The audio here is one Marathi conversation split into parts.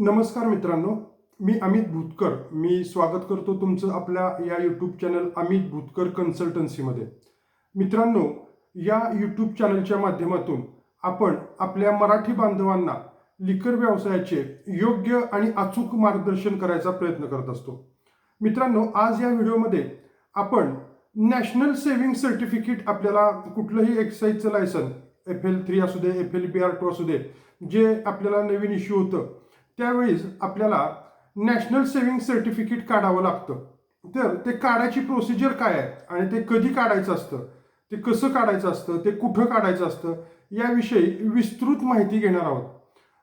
नमस्कार मित्रांनो मी अमित भूतकर. मी स्वागत करतो तुमचं आपल्या या यूट्यूब चॅनल अमित भूतकर कन्सल्टन्सीमध्ये मित्रांनो या यूट्यूब चॅनलच्या माध्यमातून आपण आपल्या मराठी बांधवांना लिकर व्यवसायाचे योग्य आणि अचूक मार्गदर्शन करायचा प्रयत्न करत असतो. मित्रांनो आज या व्हिडिओमध्ये आपण नॅशनल सेव्हिंग सर्टिफिकेट आपल्याला कुठलंही एक्साईजचं लायसन एफ एल थ्री असू दे F L B R two असू दे जे आपल्याला नवीन इश्यू होतं त्यावेळेस आपल्याला नॅशनल सेव्हिंग सर्टिफिकेट काढावं लागतं. तर ते काढायची प्रोसिजर काय आहे आणि ते कधी काढायचं असतं? ते कसं काढायचं असतं? ते कुठं काढायचं असतं? याविषयी विस्तृत माहिती घेणार आहोत.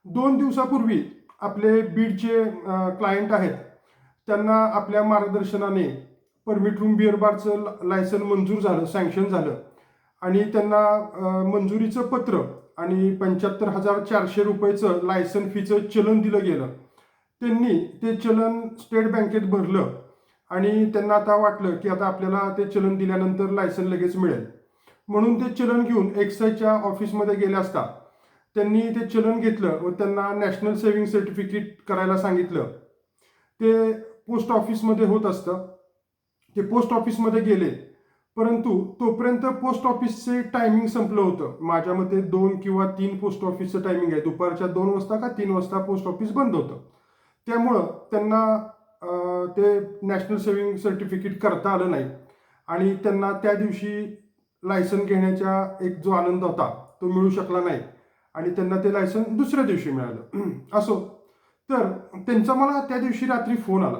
दोन दिवसापूर्वी आपले बीडचे क्लायंट आहेत. त्यांना आपल्या मार्गदर्शनाने परमिट रूम बिअर बारचं लायसन मंजूर झालं सँक्शन झालं. आणि त्यांना मंजुरीचं पत्र आणि पंच्याहत्तर हजार चारशे रुपयेचं लायसन फीचं चलन दिलं गेलं. त्यांनी ते चलन स्टेट बँकेत भरलं आणि त्यांना आता वाटलं की आता आपल्याला ते चलन दिल्यानंतर लायसन लगेच मिळेल. म्हणून ते चलन घेऊन एक्साईजच्या ऑफिसमध्ये गेले असता. त्यांनी ते चलन घेतलं व त्यांना नॅशनल सेव्हिंग सर्टिफिकेट करायला सांगितलं. ते पोस्ट ऑफिसमध्ये होत असतं. ते पोस्ट ऑफिसमध्ये गेले. परंतु तोपर्यंत पोस्ट ऑफिसचे टायमिंग संपलं होतं. माझ्या मते दोन किंवा तीन पोस्ट ऑफिसचं टायमिंग आहे. दुपारच्या दोन वाजता का तीन वाजता पोस्ट ऑफिस बंद होतं. त्यामुळं त्यांना ते नॅशनल सेव्हिंग सर्टिफिकेट करता आलं नाही. आणि त्यांना त्या दिवशी लायसन घेण्याचा एक जो आनंद होता तो मिळू शकला नाही. आणि त्यांना ते लायसन दुसऱ्या दिवशी मिळालं. असो. तर त्यांचा मला त्या दिवशी रात्री फोन आला.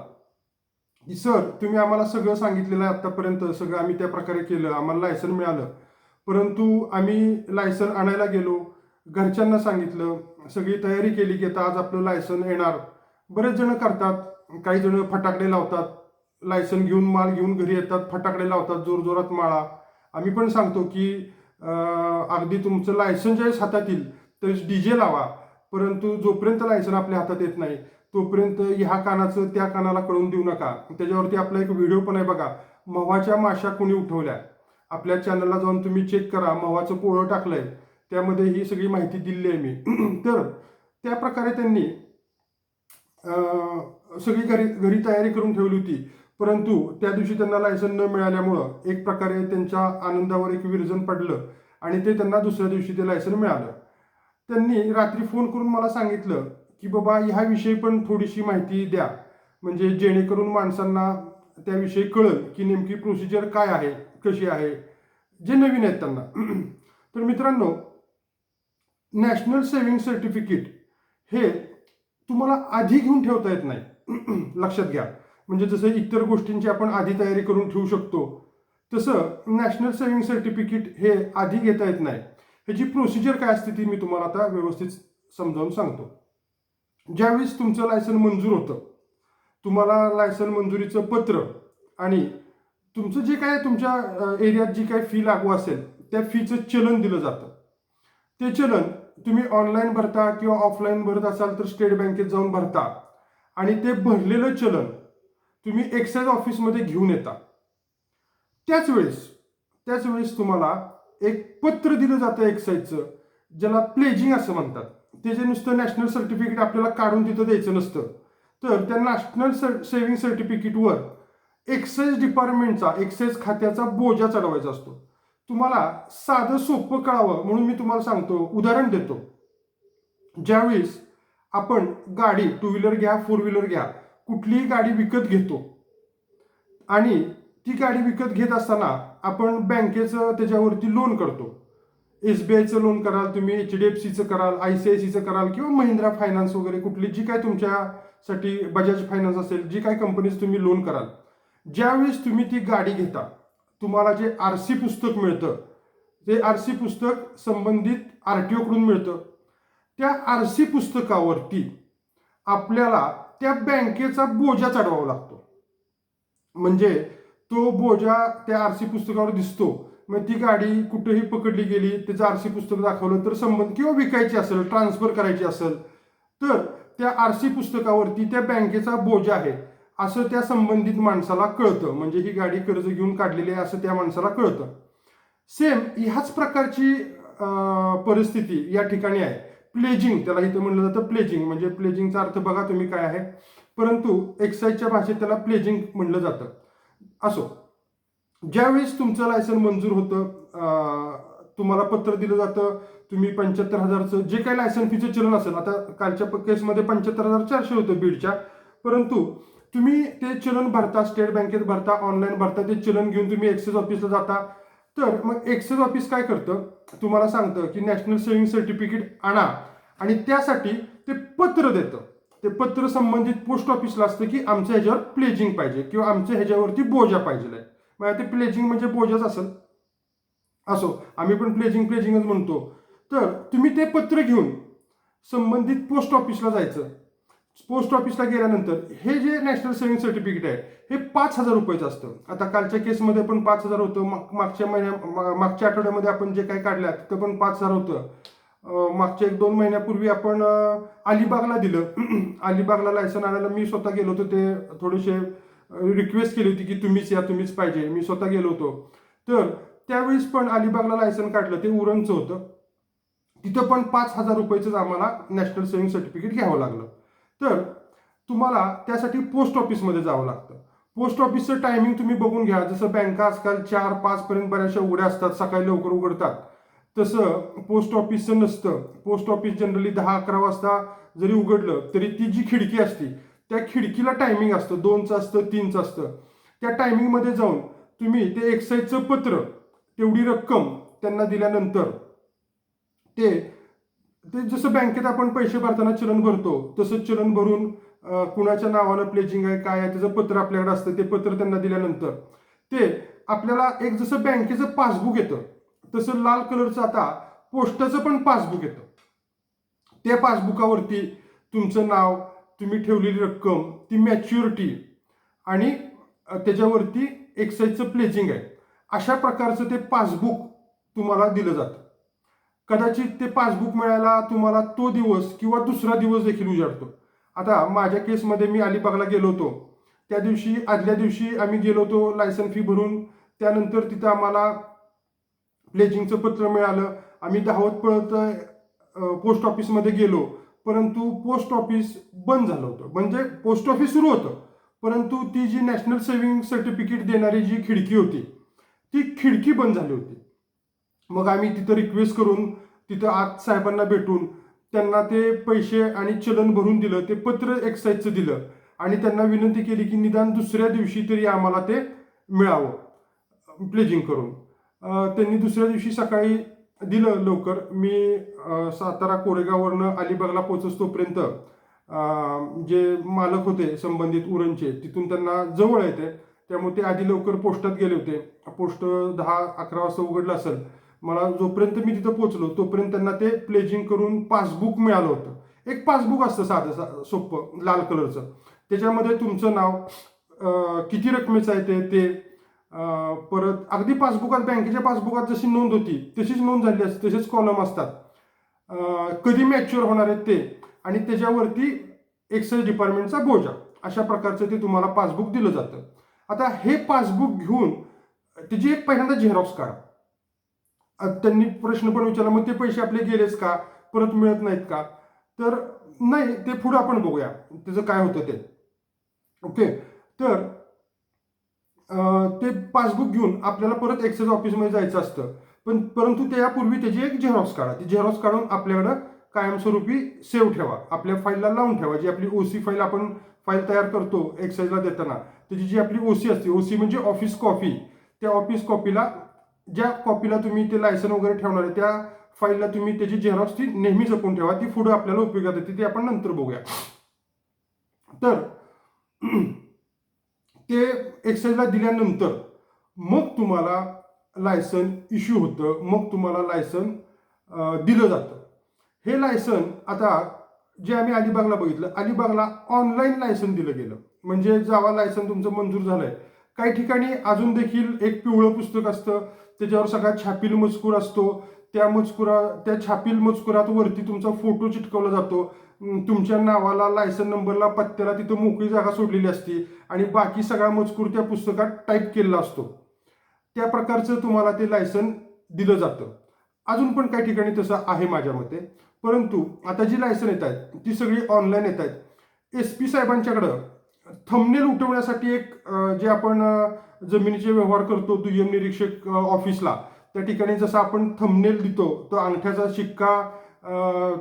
सर तुम्ही आम्हाला सगळं सांगितलेलं आहे आत्तापर्यंत सगळं आम्ही त्या प्रकारे केलं आम्हाला लायसन मिळालं. परंतु आम्ही लायसन आणायला गेलो घरच्यांना सांगितलं सगळी तयारी केली की आता आज आपलं लायसन येणार. बरेच जण करतात काही जण फटाकडे लावतात लायसन घेऊन माल घेऊन घरी येतात फटाकडे लावतात जोरजोरात माळा. आम्ही पण सांगतो की अगदी तुमचं लायसन ज्यावेळेस हातात येईल त्यावेळेस डी जे लावा. परंतु जोपर्यंत लायसन आपल्या हातात येत नाही तोपर्यंत ह्या कानाचं त्या कानाला कळून देऊ नका. त्याच्यावरती आपला एक व्हिडिओ पण आहे बघा. मव्हाच्या माशा कोणी उठवल्या? आपल्या चॅनलला जाऊन तुम्ही चेक करा. मव्हाचं पोळं टाकलंय. त्यामध्ये ही सगळी माहिती दिली आहे मी. तर त्या प्रकारे त्यांनी सगळी घरी घरी तयारी करून ठेवली होती. परंतु त्या दिवशी त्यांना लायसन न मिळाल्यामुळं एक प्रकारे त्यांच्या आनंदावर एक विरजन पडलं आणि ते त्यांना दुसऱ्या दिवशी ते लायसन मिळालं. त्यांनी रात्री फोन करून मला सांगितलं की बाबा ह्याविषयी पण थोडीशी माहिती द्या. म्हणजे जेणेकरून माणसांना त्याविषयी कळल की नेमकी प्रोसिजर काय आहे कशी आहे जे नवीन आहेत त्यांना. तर मित्रांनो नॅशनल सेव्हिंग सर्टिफिकेट हे तुम्हाला आधी घेऊन ठेवता येत नाही. लक्षात घ्या. म्हणजे जसं इतर गोष्टींची आपण आधी तयारी करून ठेवू शकतो तसं नॅशनल सेव्हिंग सर्टिफिकेट हे आधी घेता येत नाही. ह्याची प्रोसिजर काय असते ती मी तुम्हाला आता व्यवस्थित समजावून सांगतो. ज्यावेळेस तुमचं लायसन मंजूर होतं तुम्हाला लायसन मंजुरीचं पत्र आणि तुमचं जे काय तुमच्या एरियात जी काय फी लागू असेल त्या फीचं चलन दिलं जातं. ते चलन तुम्ही ऑनलाईन भरता किंवा ऑफलाईन भरत असाल तर स्टेट बँकेत जाऊन भरता आणि ते भरलेलं चलन तुम्ही एक्साईज ऑफिसमध्ये घेऊन येता. त्याच वेळेस त्याच वेळेस तुम्हाला एक पत्र दिलं जातं एक्साईजचं ज्याला प्लेजिंग असं म्हणतात. ते जे नुसतं नॅशनल सर्टिफिकेट आपल्याला काढून तिथं द्यायचं नसतं. तर त्या नॅशनल सर सेव्हिंग सर्टिफिकेटवर एक्साईज डिपार्टमेंटचा एक्साईज खात्याचा बोजा चढवायचा असतो. तुम्हाला साधं सोपं कळावं म्हणून मी तुम्हाला सांगतो उदाहरण देतो. ज्यावेळेस आपण गाडी टू व्हीलर घ्या फोर व्हीलर घ्या कुठलीही गाडी विकत घेतो आणि ती गाडी विकत घेत असताना आपण बँकेचं त्याच्यावरती लोन करतो. एस बी आयचं लोन कराल तुम्ही एच डी एफ सीचं कराल आय सी आय सीचं कराल किंवा महिंद्रा फायनान्स वगैरे कुठली जी काय तुमच्यासाठी बजाज फायनान्स असेल जी काय कंपनीज तुम्ही लोन कराल ज्यावेळेस तुम्ही ती गाडी घेता तुम्हाला जे आर सी पुस्तक मिळतं ते आर सी पुस्तक संबंधित आर टी ओकडून मिळतं. त्या आर सी पुस्तकावरती आपल्याला त्या बँकेचा बोजा चढवावा लागतो. म्हणजे तो बोजा त्या आर सी पुस्तकावर दिसतो. मग ती गाडी कुठेही पकडली गेली त्याचं आर सी पुस्तक दाखवलं तर संबंध किंवा विकायची असेल ट्रान्सफर करायची असेल तर त्या आर सी पुस्तकावरती त्या बँकेचा बोजा आहे असं त्या संबंधित माणसाला कळतं. म्हणजे ही गाडी कर्ज घेऊन काढलेली आहे असं त्या माणसाला कळतं. सेम ह्याच प्रकारची परिस्थिती या ठिकाणी आहे. प्लेजिंग त्याला इथं म्हणलं जातं प्लेजिंग म्हणजे प्लेजिंगचा अर्थ बघा तुम्ही काय आहे. परंतु एक्साईजच्या भाषेत त्याला प्लेजिंग म्हणलं जातं. असो. ज्यावेळेस तुमचं लायसन मंजूर होतं तुम्हाला पत्र दिलं जातं तुम्ही पंच्याहत्तर हजारचं जे काही लायसन फीचं चलन असेल आता कालच्या केसमध्ये पंच्याहत्तर हजार चारशे होतं बीडच्या परंतु तुम्ही ते चलन भरता स्टेट बँकेत भरता ऑनलाईन भरता ते चलन घेऊन तुम्ही एक्सेस ऑफिसला जाता. तर मग एक्सेस ऑफिस काय करतं? तुम्हाला सांगतं की नॅशनल सेव्हिंग सर्टिफिकेट आणा आणि त्यासाठी ते पत्र देतं. ते पत्र संबंधित पोस्ट ऑफिसला असतं की आमच्या ह्याच्यावर प्लेजिंग पाहिजे किंवा आमच्या ह्याच्यावरती बोजा पाहिजे मग ते प्लेजिंग म्हणजे बोजच असेल. असो आम्ही पण प्लेजिंग प्लेजिंगच म्हणतो. तर तुम्ही ते पत्र घेऊन संबंधित पोस्ट ऑफिसला जायचं. पोस्ट ऑफिसला गेल्यानंतर हे जे नॅशनल सेव्हिंग सर्टिफिकेट आहे हे पाच हजार रुपयाचं असतं. आता कालच्या केसमध्ये पण पाच हजार होतं. माग- मागच्या महिन्या मागच्या आठवड्यामध्ये आपण जे काही काढल्या तिथं पण पाच हजार होतं. मागच्या एक दोन महिन्यापूर्वी आपण अलिबागला दिलं. अलिबागला लायसन आणायला मी स्वतः गेलो होतो. ते थोडेसे रिक्वेस्ट केली होती की तुम्हीच या तुम्हीच पाहिजे. मी स्वतः गेलो होतो. तर त्यावेळेस पण अलिबागला लायसन काढलं. ते उरणचं होतं. तिथं पण पाच हजार रुपयेचंच आम्हाला नॅशनल सेव्हिंग सर्टिफिकेट घ्यावं लागलं. तर तुम्हाला त्यासाठी पोस्ट ऑफिसमध्ये जावं लागतं. पोस्ट ऑफिसचं टायमिंग तुम्ही बघून घ्या. जसं बँका आजकाल चार पाचपर्यंत बऱ्याचशा उघड्या असतात. सकाळी लवकर उघडतात. तसं पोस्ट ऑफिसचं नसतं. पोस्ट ऑफिस जनरली दहा अकरा वाजता जरी उघडलं तरी ती जी खिडकी असते त्या खिडकीला टायमिंग असतं. दोनचं असतं तीनचं असतं. त्या टायमिंगमध्ये जाऊन तुम्ही ते एक्साईजचं पत्र तेवढी रक्कम त्यांना दिल्यानंतर ते ते जसं बँकेत आपण पैसे भरताना चलन भरतो तसं चलन भरून कुणाच्या नावानं प्लेजिंग आहे काय आहे त्याचं पत्र आपल्याकडे असतं ते पत्र त्यांना दिल्यानंतर ते आपल्याला एक जसं बँकेचं पासबुक येतं तसं लाल कलरचं आता पोस्टाचं पण पासबुक येतं. त्या पासबुकावरती तुमचं नाव तुम्ही ठेवलेली रक्कम ती मॅच्युरिटी आणि त्याच्यावरती एक्साईजचं प्लेजिंग आहे. अशा प्रकारचं ते पासबुक तुम्हाला दिलं जातं. कदाचित ते पासबुक मिळायला तुम्हाला तो दिवस किंवा दुसरा दिवस देखील उजाडतो. आता माझ्या केसमध्ये मी अलिबागला गेलो होतो. त्या दिवशी आदल्या दिवशी आम्ही गेलो होतो लायसन फी भरून. त्यानंतर तिथं आम्हाला प्लेजिंगचं पत्र मिळालं. आम्ही धावत पळत पोस्ट ऑफिसमध्ये गेलो. परंतु पोस्ट ऑफिस बंद झालं होतं. म्हणजे पोस्ट ऑफिस सुरू होतं. परंतु ती जी नॅशनल सेव्हिंग सर्टिफिकेट देणारी जी खिडकी होती ती खिडकी बंद झाली होती. मग आम्ही तिथं रिक्वेस्ट करून तिथं आत साहेबांना भेटून त्यांना ते पैसे आणि चलन भरून दिलं ते पत्र एक्साईजचं दिलं. आणि त्यांना विनंती केली की निदान दुसऱ्या दिवशी तरी आम्हाला ते मिळावं. प्लेजिंग करून. त्यांनी दुसऱ्या दिवशी सकाळी दिलं लवकर. मी सातारा कोरेगाववरनं अलिबागला पोचस तोपर्यंत जे मालक होते संबंधित उरणचे तिथून त्यांना जवळ येते. त्यामुळे ते आधी लवकर पोस्टात गेले होते. पोस्ट दहा अकरा वाजता उघडलं असेल. मला जोपर्यंत मी तिथं पोचलो तोपर्यंत त्यांना ते प्लेजिंग करून पासबुक मिळालं होतं. एक पासबुक असतं साधं सा सोपं लाल कलरचं. त्याच्यामध्ये तुमचं नाव किती रकमेचं आहे ते ते परत अगदी पासबुकात बँकेच्या पासबुकात जशी नोंद होती तशीच नोंद झाली असते तसेच कॉलम असतात. कधी मॅच्युअर होणार आहेत ते आणि त्याच्यावरती एक्साईज डिपार्टमेंटचा बोजा. अशा प्रकारचं ते तुम्हाला पासबुक दिलं जातं. आता हे पासबुक घेऊन त्याची एक पहिल्यांदा झेरॉक्स काढा. त्यांनी प्रश्न पण विचारला मग ते पैसे आपले गेलेच का? परत मिळत नाहीत का? तर नाही ते पुढं आपण बघूया. त्याचं काय होतं ते. ओके? तर ते पासबुक घेऊन आपल्याला परत एक्सेस ऑफिसमध्ये जायचं असतं. पण परंतु त्यापूर्वी त्याची एक झेरॉक्स काढा. ती झेरॉक्स काढून आपल्याकडं कायमस्वरूपी सेव्ह ठेवा. आपल्या फाईलला लावून ठेवा. जी आपली ओसी फाईल आपण फाईल तयार करतो एक्सरसाइजला देताना त्याची जी आपली ओसी असते ओसी म्हणजे ऑफिस कॉपी त्या ऑफिस कॉपीला ज्या कॉपीला तुम्ही ते लायसन वगैरे ठेवणार आहे त्या फाईलला तुम्ही त्याची झेरॉक्स ती नेहमी जपून ठेवा. ती पुढे आपल्याला उपयोगात येते ती आपण नंतर बघूया. तर ते एक्साईजला दिल्यानंतर मग तुम्हाला लायसन इश्यू होतं मग तुम्हाला लायसन दिलं जातं. हे लायसन आता जे आम्ही अलिबागला बघितलं अलिबागला ऑनलाईन लायसन दिलं गेलं. म्हणजे जावा लायसन तुमचं मंजूर झालंय. काही ठिकाणी अजून देखील एक पिवळं पुस्तक असतं त्याच्यावर सगळा छापील मजकूर असतो. त्या मजकुरा त्या छापील मजकुरात वरती तुमचा फोटो चिटकवला जातो. तुमच्या नावाला लायसन नंबरला पत्त्याला तिथं मोकळी जागा सोडलेली असते आणि बाकी सगळा मजकूर त्या पुस्तकात टाईप केलेला असतो. त्या प्रकारचं तुम्हाला ते लायसन दिलं जातं. अजून पण काही ठिकाणी तसं आहे माझ्या मते. परंतु आता जी लायसन येत आहेत ती सगळी ऑनलाईन येत आहेत. एस पी साहेबांच्याकडं थंबनेल उठवण्यासाठी एक जे आपण जमिनीचे व्यवहार करतो दुय्यम निरीक्षक ऑफिसला त्या ठिकाणी जसं आपण थंबनेल देतो तो अंगठ्याचा शिक्का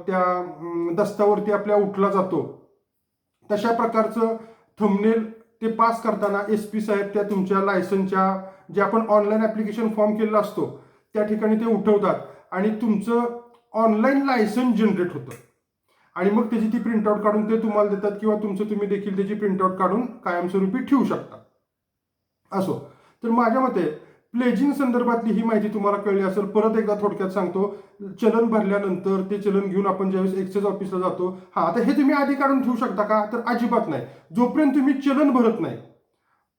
त्या दस्तावरती आपल्या उठला जातो. तशा प्रकारचं थंबनेल ते पास करताना एस पी साहेब त्या तुमच्या लायसनच्या जे आपण ऑनलाईन ॲप्लिकेशन फॉर्म केलेला असतो त्या ठिकाणी ते उठवतात आणि तुमचं ऑनलाईन लायसन जनरेट होतं. आणि मग त्याची ती प्रिंटआउट काढून ते तुम्हाला देतात किंवा तुमचं तुम्ही देखील त्याची प्रिंटआउट काढून कायमस्वरूपी ठेवू शकता. असो. तर माझ्या मते प्लेजिंग संदर्भातली ही माहिती तुम्हाला कळली असेल परत एकदा थोडक्यात सांगतो. चलन भरल्यानंतर ते चलन घेऊन आपण ज्यावेळेस एक्सेस ऑफिसला जातो हा आता हे तुम्ही आधी काढून ठेवू शकता का? तर अजिबात नाही. जोपर्यंत तुम्ही चलन भरत नाही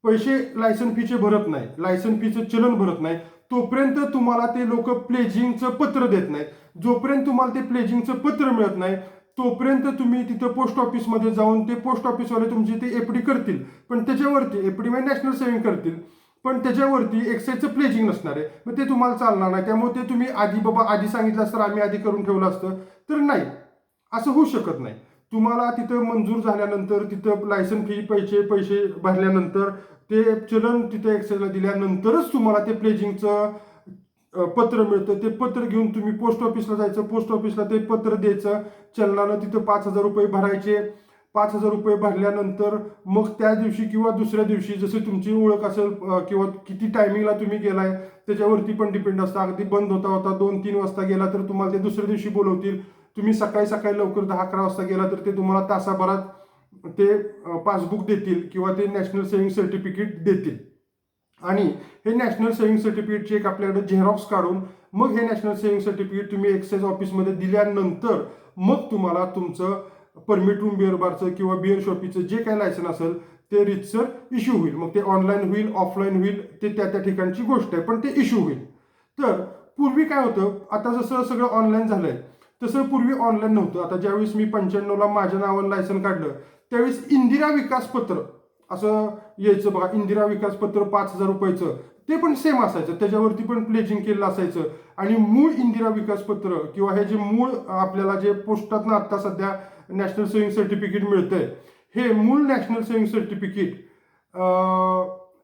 पैसे लायसन फीचे भरत नाही लायसन फीचं चलन भरत नाही तोपर्यंत तुम्हाला ते लोक प्लेजिंगचं पत्र देत नाहीत. जोपर्यंत तुम्हाला ते प्लेजिंगचं पत्र मिळत नाही तोपर्यंत तुम्ही तिथं पोस्ट ऑफिसमध्ये जाऊन ते पोस्ट ऑफिसवाले तुमची ते एफडी करतील. पण त्याच्यावरती एफडी म्हणजे नॅशनल सेव्हिंग करतील. पण त्याच्यावरती एक्साईजचं प्लेजिंग नसणार आहे. मग ते तुम्हाला चालणार नाही. त्यामुळे ते तुम्ही आधी बाबा आधी सांगितलं असतं आम्ही आधी करून ठेवलं असतं. तर नाही. असं होऊ शकत नाही. तुम्हाला तिथं मंजूर झाल्यानंतर तिथं लायसन फी पैसे पैसे भरल्यानंतर ते चलन तिथं एक्साईजला दिल्यानंतरच तुम्हाला ते प्लेजिंगचं पत्र मिळतं. ते पत्र घेऊन तुम्ही पोस्ट ऑफिसला जायचं. पोस्ट ऑफिसला ते पत्र द्यायचं. चलनानं तिथं पाच हजार रुपये भरायचे. पाच हजार रुपये भरल्यानंतर मग त्या दिवशी किंवा दुसऱ्या दिवशी जसे तुमची ओळख असेल किंवा किती टायमिंगला तुम्ही गेलाय त्याच्यावरती पण डिपेंड असतं. अगदी बंद होता होता दोन तीन वाजता गेला तर तुम्हाला ते दुसऱ्या दिवशी बोलवतील. तुम्ही सकाळी सकाळी लवकर दहा अकरा वाजता गेला तर ते तुम्हाला तासाभरात ते पासबुक देतील किंवा ते नॅशनल सेव्हिंग सर्टिफिकेट देतील. आणि हे नॅशनल सेव्हिंग सर्टिफिकेटची एक आपल्याकडे झेरॉक्स काढून मग हे नॅशनल सेव्हिंग सर्टिफिकेट तुम्ही एक्साईज ऑफिसमध्ये दिल्यानंतर मग तुम्हाला तुमचं परमिट रूम बिअर बारचं किंवा बिअर शॉपीचं जे काही लायसन असेल ते रितसर इश्यू होईल. मग ते ऑनलाईन होईल ऑफलाईन होईल ते त्या त्या ठिकाणची गोष्ट आहे पण ते इश्यू होईल. तर पूर्वी काय होतं आता जसं सगळं ऑनलाईन झालंय तसं पूर्वी ऑनलाईन नव्हतं. आता ज्यावेळेस मी पंच्याण्णवला माझ्या नावानं लायसन काढलं त्यावेळेस इंदिरा विकास पत्र असं यायचं बघा इंदिरा विकास पत्र पाच हजार रुपयाचं ते पण सेम असायचं. त्याच्यावरती पण प्लेजिंग केलेलं असायचं. आणि मूळ इंदिरा विकास पत्र किंवा हे जे मूळ आपल्याला जे पोस्टातनं आत्ता सध्या नॅशनल सेव्हिंग सर्टिफिकेट मिळतंय हे मूळ नॅशनल सेव्हिंग सर्टिफिकेट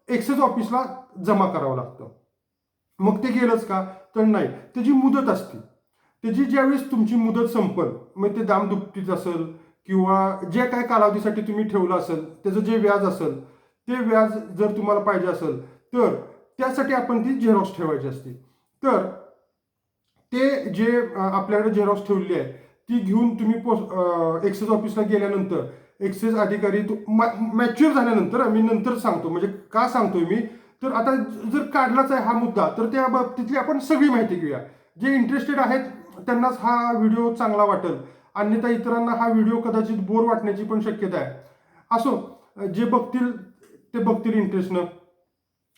एक्सेस ऑफिसला जमा करावं लागतं. मग ते गेलंच का? तर नाही. त्याची मुदत असते. त्याची ज्यावेळेस तुमची मुदत संपल मग ते दामदुपटीत असेल किंवा जे काय कालावधीसाठी तुम्ही ठेवलं असेल त्याचं जे व्याज असेल ते व्याज जर तुम्हाला पाहिजे असेल तर त्यासाठी आपण ती झेरॉक्स ठेवायची असते. तर ते जे आपल्याकडे झेरॉक्स ठेवली आहे ती घेऊन तुम्ही पोस्ट एक्सेस ऑफिसला गेल्यानंतर एक्सेस अधिकारी मॅच्युअर झाल्यानंतर मी नंतर सांगतो. म्हणजे का सांगतोय मी? तर आता जर काढलाच आहे हा मुद्दा तर त्या बाबतीतली आपण सगळी माहिती घेऊया. जे इंटरेस्टेड आहेत त्यांनाच हा व्हिडिओ चांगला वाटेल. अन्यथा इतरांना हा व्हिडिओ कदाचित बोर वाटण्याची पण शक्यता आहे. असो जे बघतील ते बघतील इंटरेस्टनं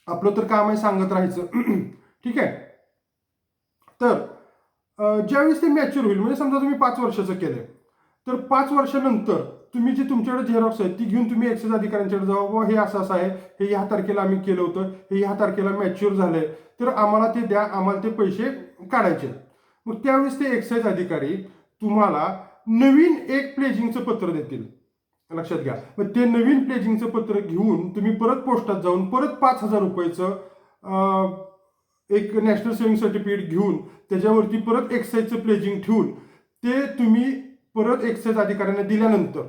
आपलं तर काम आहे सांगत राहायचं. ठीक आहे? तर ज्यावेळेस ते मॅच्युअर होईल म्हणजे समजा तुम्ही पाच वर्षाचं केलं तर पाच वर्षानंतर तुम्ही जी तुमच्याकडे झेरॉक्स आहे ती घेऊन तुम्ही एक्सेस अधिकाऱ्यांच्याकडे जावा बाबा हे असं असं आहे हे ह्या तारखेला आम्ही केलं होतं हे ह्या तारखेला मॅच्युअर झालंय. तर आम्हाला ते द्या आम्हाला ते पैसे काढायचे मग त्यावेळेस ते एक्साईज अधिकारी तुम्हाला नवीन एक प्लेजिंगचं पत्र देतील. लक्षात घ्या. मग ते नवीन प्लेजिंगचं पत्र घेऊन तुम्ही परत पोस्टात जाऊन परत पाच हजार रुपयाचं एक नॅशनल सेव्हिंग सर्टिफिकेट घेऊन त्याच्यावरती परत एक्साईजचं प्लेजिंग ठेवून ते तुम्ही परत एक्साईज अधिकाऱ्यांना दिल्यानंतर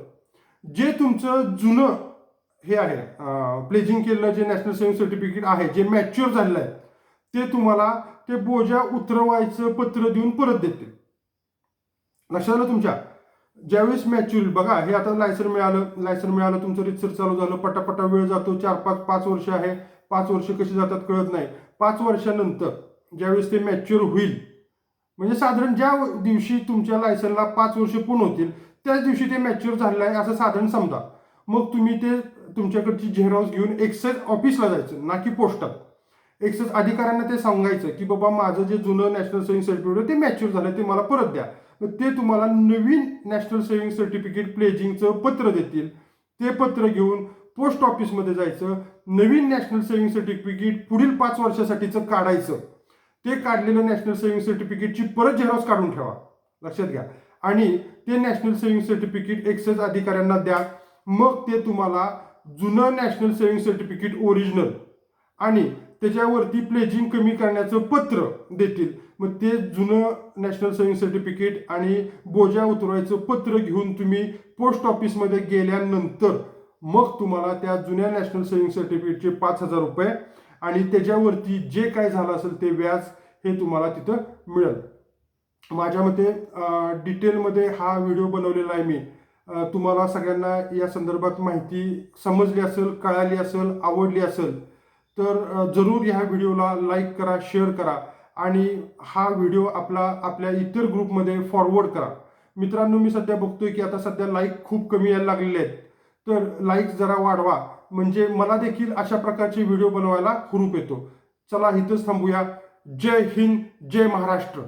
जे तुमचं जुनं हे आहे प्लेजिंग केलेलं जे नॅशनल सेव्हिंग सर्टिफिकेट आहे जे मॅच्युअर झालेलं आहे ते तुम्हाला ते बोजा उतरवायचं पत्र देऊन परत देते लक्षात आलं तुमच्या? ज्यावेळेस मॅच्युअल बघा हे आता लायसन मिळालं लायसन मिळालं तुमचं रितसर चालू झालं पटापटा वेळ जातो चार पाच पाच वर्ष आहे पाच वर्ष कशी जातात कळत नाही. पाच वर्षानंतर ज्यावेळेस ते मॅच्युअर होईल म्हणजे साधारण ज्या दिवशी तुमच्या लायसनला पाच वर्ष पूर्ण होतील त्याच दिवशी ते मॅच्युअर झालेलं आहे असं साधारण समजा. मग तुम्ही ते तुमच्याकडची झेरॉक्स घेऊन एक्साईज ऑफिसला जायचं ना की पोस्टात एक्सेस अधिकाऱ्यांना ते सांगायचं की बाबा माझं जे जुनं नॅशनल सेव्हिंग सर्टिफिकेट आहे ते मॅच्युअर झालं ते मला परत द्या. ते तुम्हाला नवीन नॅशनल सेव्हिंग सर्टिफिकेट प्लेजिंगचं पत्र देतील. ते पत्र घेऊन पोस्ट ऑफिसमध्ये जायचं नवीन नॅशनल सेव्हिंग सर्टिफिकेट पुढील पाच वर्षासाठीचं काढायचं. ते काढलेलं नॅशनल सेव्हिंग सर्टिफिकेटची परत झेरॉक्स काढून ठेवा. लक्षात घ्या. आणि ते नॅशनल सेव्हिंग सर्टिफिकेट एक्सेस अधिकाऱ्यांना द्या. मग ते तुम्हाला जुनं नॅशनल सेव्हिंग सर्टिफिकेट ओरिजिनल आणि त्याच्यावरती प्लेजिंग कमी करण्याचं पत्र देतील. मग ते जुनं नॅशनल सेव्हिंग सर्टिफिकेट आणि बोजा उतरवायचं पत्र घेऊन तुम्ही पोस्ट ऑफिसमध्ये गेल्यानंतर मग तुम्हाला त्या जुन्या नॅशनल सेव्हिंग सर्टिफिकेटचे पाच हजार रुपये आणि त्याच्यावरती जे काय झालं असेल ते व्याज हे तुम्हाला तिथं मिळेल. माझ्या मते डिटेलमध्ये हा व्हिडिओ बनवलेला आहे मी. तुम्हाला सगळ्यांना या संदर्भात माहिती समजली असेल कळाली असेल आवडली असेल तर जरूर ह्या व्हिडिओला लाईक करा शेअर करा. आणि हा व्हिडिओ आपला आपल्या इतर ग्रुपमध्ये फॉरवर्ड करा. मित्रांनो मी सध्या बघतोय की आता सध्या लाईक खूप कमी यायला लागलेले आहेत. तर लाईक जरा वाढवा. म्हणजे मला देखील अशा प्रकारचे व्हिडिओ बनवायला हुरूप येतो. चला इथंच थांबूया. जय हिंद जय महाराष्ट्र.